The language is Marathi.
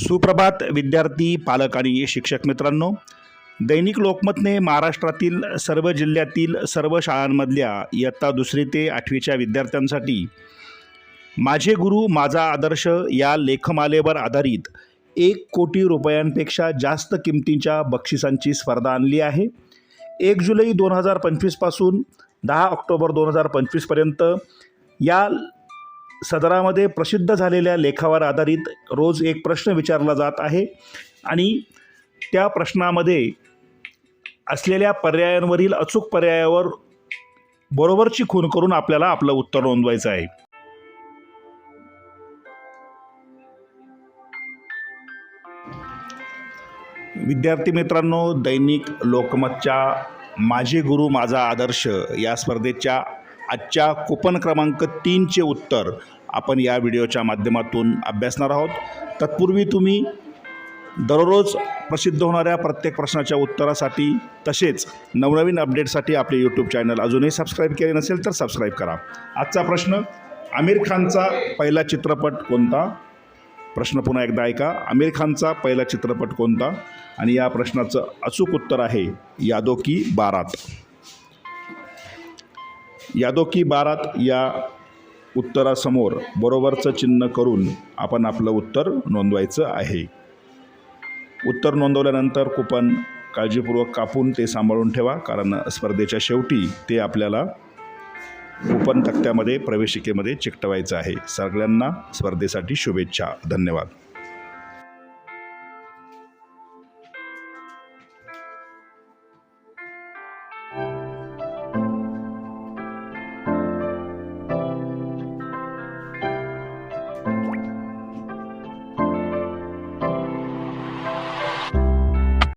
सुप्रभात विद्यार्थी पालक आणि शिक्षक मित्रांनो. दैनिक लोकमतने महाराष्ट्रातील सर्व जिल्ह्यातील सर्व शाळांमधल्या इयत्ता दुसरी ते आठवीच्या विद्यार्थ्यांसाठी माझे गुरु माझा आदर्श या लेखमालेवर आधारित एक कोटी रुपयांपेक्षा जास्त किमतींच्या बक्षिसांची स्पर्धा आणली आहे. एक जुलै दोन हजार पंचवीसपासून दहा ऑक्टोबर दोन हजार पंचवीसपर्यंत या सदरामध्ये प्रसिद्ध झालेल्या लेखावर आधारित रोज एक प्रश्न विचारला जात आहे आणि त्या प्रश्नामध्ये असलेल्या पर्यायांवरील अचूक पर्यायावर बरोबरची खून करून आपल्याला आपलं उत्तर नोंदवायचं आहे. विद्यार्थी मित्रांनो दैनिक लोकमतच्या माझे गुरु माझा आदर्श या स्पर्धेच्या आजच्या कुपन क्रमांक तीनचे उत्तर आपण या व्हिडिओच्या माध्यमातून अभ्यासणार आहोत. तत्पूर्वी तुम्ही दररोज प्रसिद्ध होणाऱ्या प्रत्येक प्रश्नाच्या उत्तरासाठी तसेच नवनवीन अपडेटसाठी आपले यूट्यूब चॅनल अजूनही सबस्क्राईब केले नसेल तर सबस्क्राईब करा. आजचा प्रश्न आमिर खानचा पहिला चित्रपट कोणता? प्रश्न पुन्हा एकदा ऐका. आमिर खानचा पहिला चित्रपट कोणता? आणि या प्रश्नाचं अचूक उत्तर आहे यादो की बारात. यादो की बारात या उत्तरासमोर बरोबरचं चिन्ह करून आपण आपलं उत्तर नोंदवायचं आहे. उत्तर नोंदवल्यानंतर कुपन काळजीपूर्वक कापून ते सांभाळून ठेवा कारण स्पर्धेच्या शेवटी ते आपल्याला कुपन तक्त्यामध्ये प्रवेशिकेमध्ये चिकटवायचं आहे. सगळ्यांना स्पर्धेसाठी शुभेच्छा. धन्यवाद.